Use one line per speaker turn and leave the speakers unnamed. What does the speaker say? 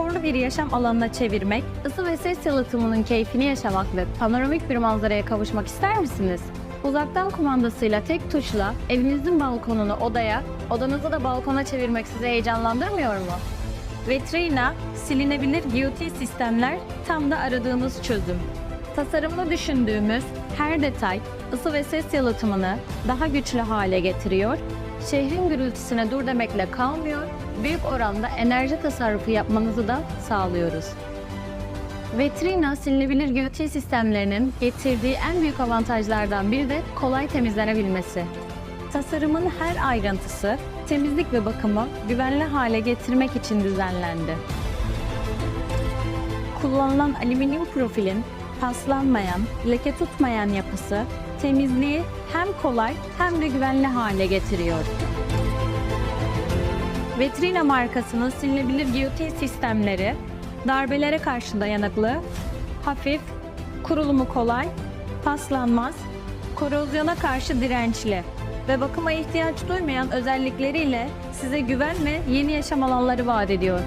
konforlu bir yaşam alanına çevirmek, ısı ve ses yalıtımının keyfini yaşamak ve panoramik bir manzaraya kavuşmak ister misiniz? Uzaktan kumandasıyla tek tuşla evinizin balkonunu odaya, odanızı da balkona çevirmek sizi heyecanlandırmıyor mu? Vetrina, silinebilir GOT sistemler tam da aradığımız çözüm. Tasarımını düşündüğümüz her detay ısı ve ses yalıtımını daha güçlü hale getiriyor, şehrin gürültüsüne dur demekle kalmıyor, büyük oranda enerji tasarrufu yapmanızı da sağlıyoruz. Vetrina silinebilir GOT sistemlerinin getirdiği en büyük avantajlardan biri de kolay temizlenebilmesi. Tasarımın her ayrıntısı temizlik ve bakımı güvenli hale getirmek için düzenlendi. Kullanılan alüminyum profilin paslanmayan, leke tutmayan yapısı temizliği hem kolay hem de güvenli hale getiriyor. Vetrina markasının silinebilir GOT sistemleri darbelere karşı dayanıklı, hafif, kurulumu kolay, paslanmaz, korozyona karşı dirençli ve bakıma ihtiyaç duymayan özellikleriyle size güven ve yeni yaşam alanları vaat ediyor.